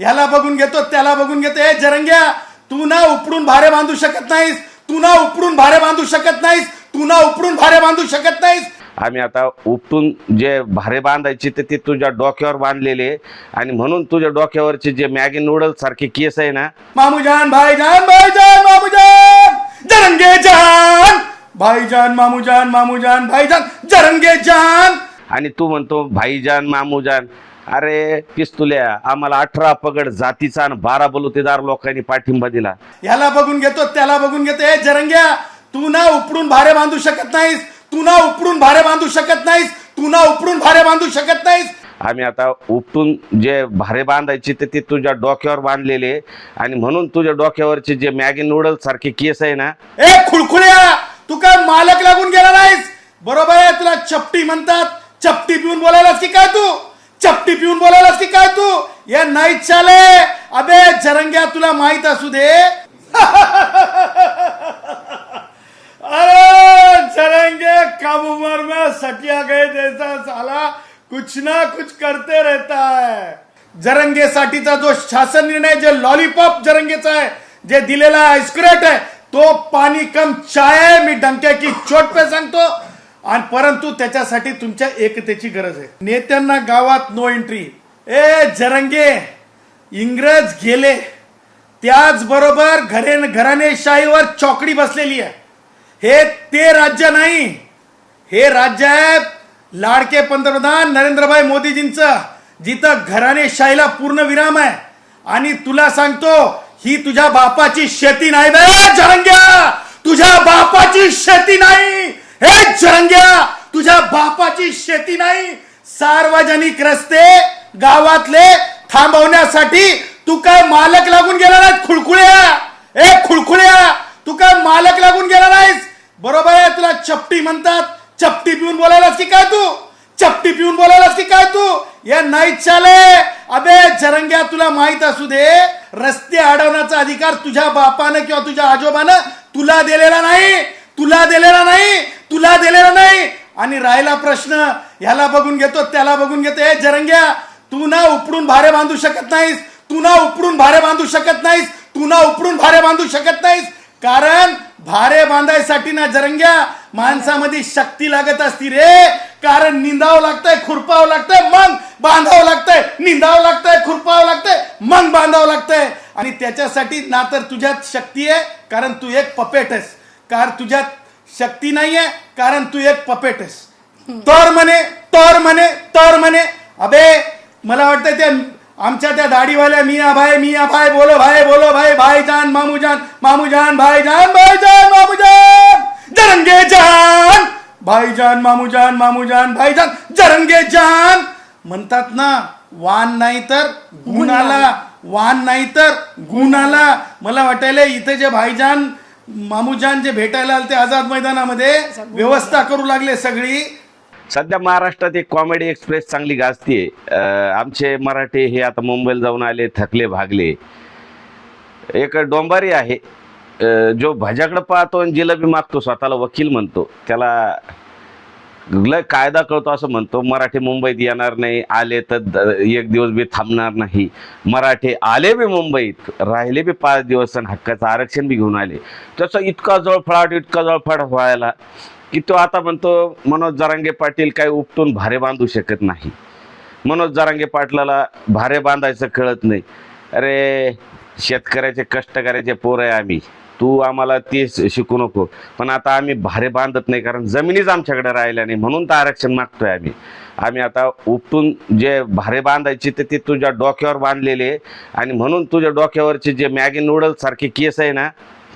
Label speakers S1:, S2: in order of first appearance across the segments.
S1: ह्याला बघून घेतो त्याला बघून घेतो. हे जरंग्या तू ना उपडून भारे बांधू शकत नाहीस. तू ना उपडून भारे बांधू शकत नाहीस. तू ना उपडून भारे बांधू शकत नाहीस.
S2: आम्ही आता उपटून जे भारे बांधायची तर ते तुझ्या डोक्यावर बांधलेले. आणि म्हणून तुझ्या डोक्यावरचे जे मॅगी नूडल सारखे केस आहे ना
S1: मामूजान भाईजान भाईजान मामूजान जरंगे जान. भाईजान मामूजान मामूजान भाईजान जरंगे जान.
S2: आणि तू म्हणतो भाईजान मामूजान. अरे पिस्तुल्या आम्हाला अठरा पगड जातीचा आणि बारा बलुतेदार लोकांनी पाठिंबा दिला.
S1: ह्याला बघून घेतो त्याला बघून घेतो. हे जरंग्या तू ना उपडून भारे बांधू शकत नाहीस. तू ना उपडून भारे बांधू शकत नाहीस. तू ना उपडून भारे बांधू शकत नाहीस.
S2: आम्ही आता उपटून जे भारे बांधायची तर ते तुझ्या डोक्यावर बांधलेले. आणि म्हणून तुझ्या डोक्यावरचे जे मॅगी नूडल सारखे केस आहे ना
S1: ए खुळखुळ्या तू काय मालक लागून गेला नाहीस? बरोबर आहे तुला चपटी म्हणतात. चपटी पिऊन बोलायलास की काय तू? चपटी पिऊन बोलायलास की काय तू? या नाही चाले अबे जरंग्या तुला माहीत असू दे. अरे जरंगे कम उम्र में सटिया गए जैसा साला कुछ ना कुछ करते रहता है. जरंगे साठीचा जो शासन निर्णय जे लॉलीपॉप जरंगेचा आहे जे दिलेला आइस्क्रेट आहे तो पाणी कम चाय मी डंक्याची चोट पे सांगतो. आणि परंतु त्याच्यासाठी तुमच्या एकतेची गरज आहे. नेत्यांना गावात नो एंट्री ए जरंगे इंग्रज गेले. त्याचबरोबर घरे घराणेशाहीवर चौकडी बसलेली आहे. हे ते राज्य नाही. हे राज्य आहे लाडके पंतप्रधान नरेंद्रभाई मोदीजींचं जिथं घराणेशाहीला पूर्ण विराम आहे. आणि तुला सांगतो ही तुझ्या बापाची शेती नाही. बे जरंग्या तुझ्या बापाची शेती नाही. हे जरंग्या तुझ्या बापाची शेती नाही सार्वजनिक रस्ते गावातले थांबवण्यासाठी तू काय मालक लागून गेला नाही खुळखुळ्या? ए खुळखुळ्या तू काय मालक लागून गेला नाहीस? बरोबर आहे तुला चपटी म्हणतात. चपटी पिऊन बोलायलास की काय तू? चपटी पिऊन बोलायलास की काय तू? या नाही चाले अबे जरंग्या तुला माहीत असू दे रस्ते अडवण्याचा अधिकार तुझ्या बापानं किंवा तुझ्या आजोबानं तुला दिलेला नाही. तुला दिलेला नाही तुला दिलेला नाही. आणि राहिला प्रश्न ह्याला बघून घेतो त्याला बघून घेतो. हे जरंग्या तू ना उपडून भारे बांधू शकत नाहीस. तू ना उपडून भारे बांधू शकत नाहीस. तू ना उपडून भारे बांधू शकत नाहीस. कारण भारे बांधायसाठी ना जरंग्या माणसामध्ये शक्ती लागत असती रे. कारण निंदावं लागतंय खुरपावं लागतंय मग बांधावं लागतंय. निंदावं लागतंय खुरपावं लागतंय मग बांधावं लागतंय. आणि त्याच्यासाठी ना तर तुझ्यात शक्ती आहे कारण तू एक पपेट आहेस कारण तुझ्यात शक्ती नाहीये कारण तू एक पपेट आहेस. तर म्हणे तर म्हणे तर म्हणे. अबे मला वाटतं त्या आमच्या त्या दाढीवाल्या मिया भाई मिया भाई बोलो भाई बोलो भाई भाईजान मामूजान मामूजान भाईजान भाईजान मामूजान जरंगे जान. भाईजान मामूजान मामूजान भाईजान जरंगे जान. म्हणतात ना वान नाही तर गुण आला. वान नाही तर गुण आला. मला वाटायला इथे जे भाईजान मामूजान जे भेटायला आले ते आझाद मैदानामध्ये व्यवस्था करू लागले सगळी.
S2: सध्या महाराष्ट्रात एक कॉमेडी एक्सप्रेस चांगली गाजतीये. अं, आमचे मराठे हे आता मुंबईला जाऊन आले थकले भागले. एक डोंबारी आहे. जो भजाकडे पाहतो आणि जिलेबी मागतो स्वतःला वकील म्हणतो. त्याला लय कायदा कळतो असं म्हणतो मराठी मुंबईत येणार नाही आले तर द- एक दिवस बी थांबणार नाही. मराठी आले बी मुंबईत राहिले बी पाच दिवस आणि हक्काचं आरक्षण बी घेऊन आले. त्याचा इतका जळफळाट इतका जळफळाट व्हायला की तो आता म्हणतो मनोज जरांगे पाटील काही उपटून भारे बांधू शकत नाही. मनोज जरांगे पाटलाला भारे बांधायचं कळत नाही. अरे शेतकऱ्याचे कष्ट करायचे पोर आहे आम्ही. तू आम्हाला ते शिकू नको. पण आता आम्ही भारे बांधत नाही कारण जमिनीच आमच्याकडे राहिल्या नाही म्हणून तर आरक्षण मागतोय आम्ही. आम्ही आता उपटून जे भारे बांधायची तर ते तुझ्या डोक्यावर बांधलेले आणि म्हणून तुझ्या डोक्यावरचे जे मॅगी नूडल्ससारखे सारखे केस आहे ना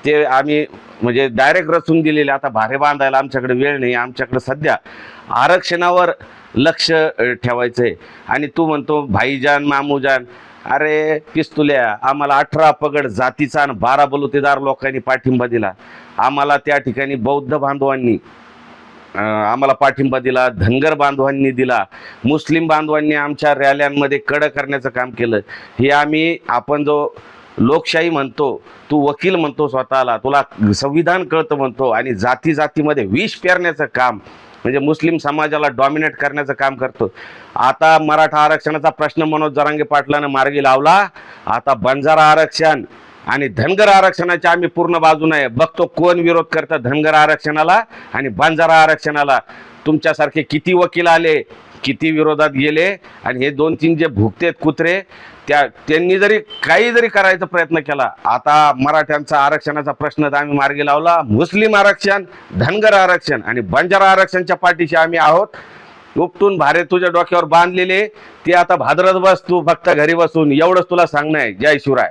S2: ते आम्ही म्हणजे डायरेक्ट रचून दिलेले. आता भारे बांधायला आमच्याकडे वेळ नाही आमच्याकडे सध्या आरक्षणावर लक्ष ठेवायचं आहे आणि तू म्हणतो भाईजान मामूजान अरे पिस्तुल्या आम्हाला अठरा पगड जातीचा आणि बारा बलुतेदार लोकांनी पाठिंबा दिला. आम्हाला त्या ठिकाणी बौद्ध बांधवांनी आम्हाला पाठिंबा दिला धनगर बांधवांनी दिला. मुस्लिम बांधवांनी आमच्या रॅल्यांमध्ये कडं करण्याचं काम केलं. हे आम्ही आपण जो लोकशाही म्हणतो तू वकील म्हणतो स्वतःला तुला संविधान कळतं म्हणतो आणि जाती जातीमध्ये विष पेरण्याचं काम म्हणजे मुस्लिम समाजाला डॉमिनेट करण्याचं काम करतो. आता मराठा आरक्षणाचा प्रश्न मनोज जरांगे पाटलानं मार्गी लावला. आता बंजारा आरक्षण आणि धनगर आरक्षणाच्या आम्ही पूर्ण बाजून आहे बघतो कोण विरोध करतं धनगर आरक्षणाला आणि बंजारा आरक्षणाला. तुमच्यासारखे किती वकील आले? किती विरोधात गेले आणि हे दोन तीन जे भुकतेत कुत्रे त्या त्यांनी जरी काही जरी करायचा प्रयत्न केला आता मराठ्यांचा आरक्षणाचा प्रश्न तर आम्ही मार्गी लावला. मुस्लिम आरक्षण धनगर आरक्षण आणि बंजारा आरक्षणच्या पाठीशी आम्ही आहोत. उपटून भारे तुझ्या डोक्यावर बांधलेले ते आता भाद्रत बस तू फक्त घरी बसून एवढंच तुला सांगणं आहे. जय शिवराय.